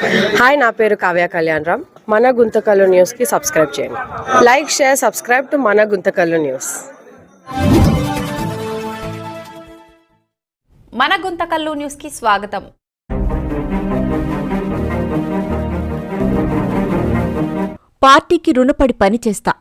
Hi నా పేరు కావ్య కళ్యాణ్ రామ్. మన గుంతకల్లు న్యూస్కి సబ్స్క్రైబ్ చేయండి. లైక్ షేర్ సబ్స్క్రైబ్ టు మన గుంతకల్లు న్యూస్ మన గుంతకల్లు న్యూస్కి స్వాగతం. పార్టీకి రుణపడి పనిచేస్తా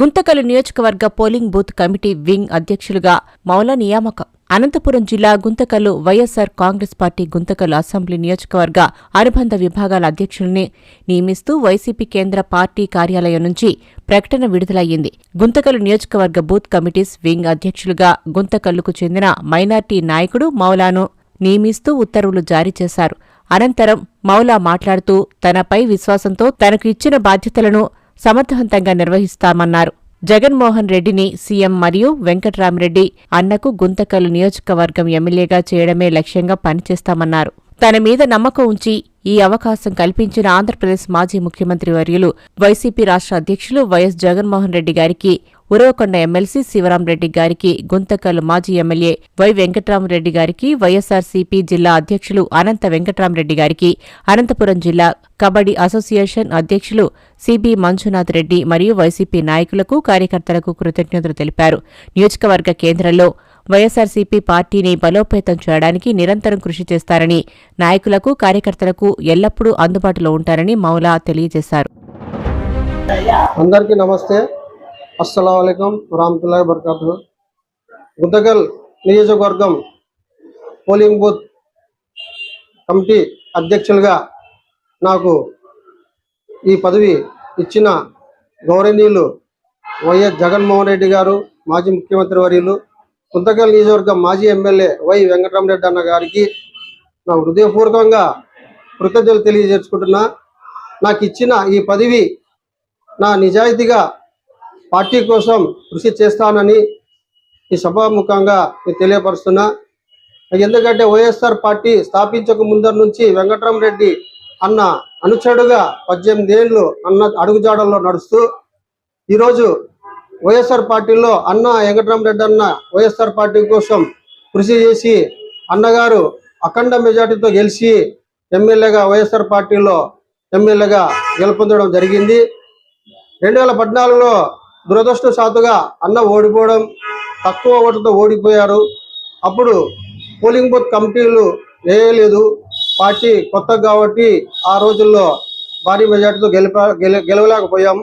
గుంతకలు నియోజకవర్గ పోలింగ్ బూత్ కమిటీ వింగ్ అధ్యక్షులుగా మౌల నియామకం. అనంతపురం జిల్లా గుంతకల్లు వైఎస్సార్ కాంగ్రెస్ పార్టీ గుంతకలు అసెంబ్లీ నియోజకవర్గ అనుబంధ విభాగాల అధ్యక్షుల్ని నియమిస్తూ వైసీపీ కేంద్ర పార్టీ కార్యాలయం నుంచి ప్రకటన విడుదలయ్యింది. గుంతకలు నియోజకవర్గ బూత్ కమిటీస్ వింగ్ అధ్యక్షులుగా గుంతకల్లుకు చెందిన మైనార్టీ నాయకుడు మౌలాను నియమిస్తూ ఉత్తర్వులు జారీ చేశారు. అనంతరం మౌలా మాట్లాడుతూ తనపై విశ్వాసంతో తనకు ఇచ్చిన బాధ్యతలను సమర్థవంతంగా నిర్వహిస్తామన్నారు. జగన్మోహన్ రెడ్డిని సీఎం మరియు వెంకట్రామరెడ్డి అన్నకు గుంతకల్ నియోజకవర్గం ఎమ్మెల్యేగా చేయడమే లక్ష్యంగా పనిచేస్తామన్నారు. తన మీద నమ్మకం ఉంచి ఈ అవకాశం కల్పించిన ఆంధ్రప్రదేశ్ మాజీ ముఖ్యమంత్రి వర్యులు వైసీపీ రాష్ట్ర అధ్యక్షులు వైఎస్ జగన్మోహన్ రెడ్డి గారికి ఉరవకొండ ఎమ్మెల్సీ శివరాంరెడ్డి గారికి గుంతకల్ మాజీ ఎమ్మెల్యే వై వెంకట్రామరెడ్డి గారికి వైఎస్సార్సీపీ జిల్లా అధ్యక్షులు అనంత వెంకట్రామరెడ్డి గారికి అనంతపురం జిల్లా కబడ్డీ అసోసియేషన్ అధ్యక్షులు సిబి మంజునాథ్ రెడ్డి మరియు వైసీపీ నాయకులకు కార్యకర్తలకు కృతజ్ఞతలు తెలిపారు. నియోజకవర్గ కేంద్రంలో వైఎస్సార్సీపీ పార్టీని బలోపేతం చేయడానికి నిరంతరం కృషి చేస్తారని నాయకులకు కార్యకర్తలకు ఎల్లప్పుడూ అందుబాటులో ఉంటారని మౌలా తెలియజేశారు. అందరికీ నమస్తే. అస్సలం అయికం వరహతుల్లా బర్కాతు గుంతకల్ నియోజకవర్గం పోలింగ్ బూత్ కమిటీ అధ్యక్షులుగా నాకు ఈ పదవి ఇచ్చిన గౌరవనీయులు వైఎస్ జగన్మోహన్ రెడ్డి గారు మాజీ ముఖ్యమంత్రి వర్యులు గుంతకల్ నియోజకవర్గం మాజీ ఎమ్మెల్యే వై వెంకటరామరెడ్డి అన్న గారికి నా హృదయపూర్వకంగా కృతజ్ఞతలు తెలియజేసుకుంటున్నా. నాకు ఇచ్చిన ఈ పదవి నా నిజాయితీగా పార్టీ కోసం కృషి చేస్తానని ఈ సభాముఖంగా నేను తెలియపరుస్తున్నా. ఎందుకంటే వైఎస్ఆర్ పార్టీ స్థాపించక ముందర నుంచి వెంకటరామరెడ్డి అన్న అనుచరుడుగా పద్దెనిమిది ఏళ్ళు అన్న అడుగుజాడల్లో నడుస్తూ ఈరోజు వైఎస్ఆర్ పార్టీలో అన్న వెంకటరామరెడ్డి అన్న వైఎస్ఆర్ పార్టీ కోసం కృషి చేసి అన్నగారు అఖండ మెజార్టీతో గెలిచి ఎమ్మెల్యేగా వైఎస్ఆర్ పార్టీలో ఎమ్మెల్యేగా గెలుపొందడం జరిగింది. రెండు వేల పద్నాలుగులో దురదృష్టశాతుగా అన్న ఓడిపోవడం తక్కువ ఓట్లతో ఓడిపోయారు. అప్పుడు పోలింగ్ బూత్ కమిటీలు వేయలేదు. పార్టీ కొత్త కాబట్టి ఆ రోజుల్లో భారీ మెజార్టీతో గెలిప గెల గెలవలేకపోయాం.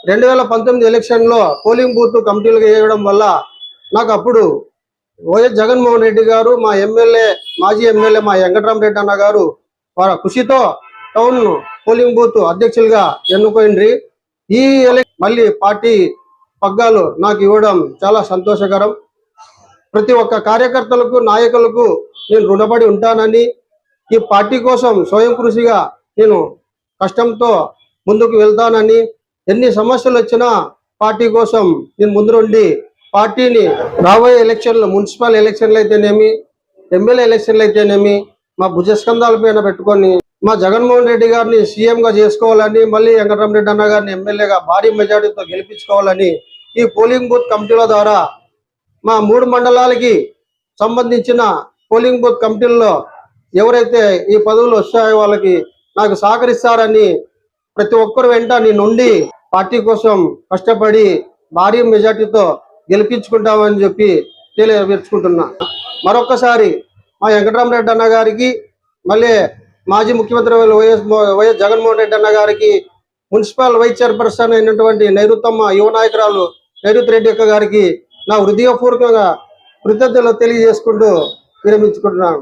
రెండు వేల పంతొమ్మిది ఎలక్షన్లో పోలింగ్ బూత్ కమిటీలు వేయడం వల్ల నాకు అప్పుడు వైఎస్ జగన్మోహన్ రెడ్డి గారు మా ఎమ్మెల్యే మాజీ ఎమ్మెల్యే మా వెంకటరామరెడ్డి అన్న గారు వారి కృషితో టౌన్ పోలింగ్ బూత్ అధ్యక్షులుగా ఎన్నుకోండి ఈ ఎలక్ మళ్ళీ పార్టీ పగ్గాలు నాకు ఇవ్వడం చాలా సంతోషకరం. ప్రతి ఒక్క కార్యకర్తలకు నాయకులకు నేను రుణపడి ఉంటానని ఈ పార్టీ కోసం స్వయం కృషిగా నేను కష్టంతో ముందుకు వెళ్తానని ఎన్ని సమస్యలు వచ్చినా పార్టీ కోసం నేను ముందుండి పార్టీని రాబోయే ఎలక్షన్లు మున్సిపల్ ఎలక్షన్లు అయితేనేమి ఎమ్మెల్యే ఎలక్షన్లు అయితేనేమి మా భుజస్కంధాల పైన పెట్టుకొని మా జగన్మోహన్ రెడ్డి గారిని సీఎంగా చేసుకోవాలని మళ్ళీ వెంకటరామరెడ్డి అన్న గారిని ఎమ్మెల్యేగా భారీ మెజార్టీతో గెలిపించుకోవాలని ఈ పోలింగ్ బూత్ కమిటీల ద్వారా మా మూడు మండలాలకి సంబంధించిన పోలింగ్ బూత్ కమిటీల్లో ఎవరైతే ఈ పదవులు వస్తాయో వాళ్ళకి నాకు సహకరిస్తారని ప్రతి ఒక్కరు వెంట నుండి పార్టీ కోసం కష్టపడి భారీ మెజార్టీతో గెలిపించుకుంటామని చెప్పి తెలియపరుచుకుంటున్నా. మరొకసారి మా వెంకటరామరెడ్డి అన్న గారికి మళ్ళీ మాజీ ముఖ్యమంత్రి వైఎస్ వైఎస్ జగన్మోహన్ రెడ్డి అన్న గారికి మున్సిపల్ వైస్ చైర్పర్సన్ అయినటువంటి నైరుతమ్మ యువ నాయకురాలు నైరుతి రెడ్డి అక్క గారికి నా హృదయపూర్వకంగా కృతజ్ఞతలు తెలియజేసుకుంటూ విరమించుకుంటున్నాను.